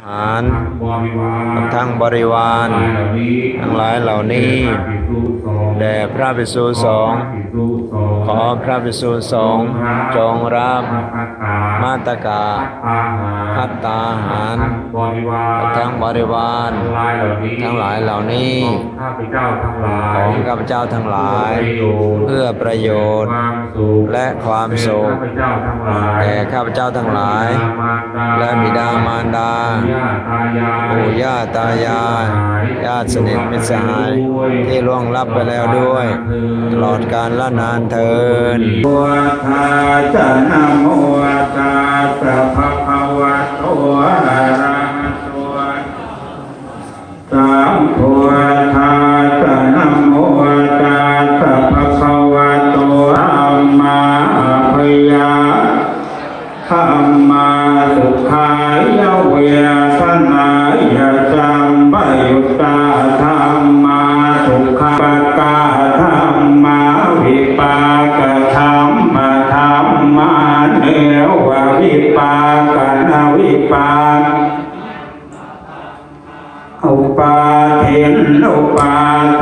อาหารกับทั้งบริวารทั้งหลายเหล่านี้ แด่พระภิกษุสงฆ์ขอพระภิกษุสงฆ์จงรับมาตกาพัตตาหารบริวารกับทั้งบริวารทั้งหลายเหล่านี้ข้าพเจ้าทั้งหลายของข้าพเจ้าทั้งหลาย เพื่อประโยชน์ความสุขและความสุขข้าพเจ้าทั้งหลายแก่ข้าพเจ้าทั้งหลาย และบิดามารดาปู่ย่าตายายญาติสนิทมิตรสหาย ที่ล่วงลับไปแล้วด้วย ตลอดกาลละนานเทินพุทาจะนะโมตัสะภะคะวะโตอะระหะโตสัมพุทธาจะนะโมตัสะภะคะวะโตอะมา แล้ววิปากนาวิปากอุปาทินอุปาท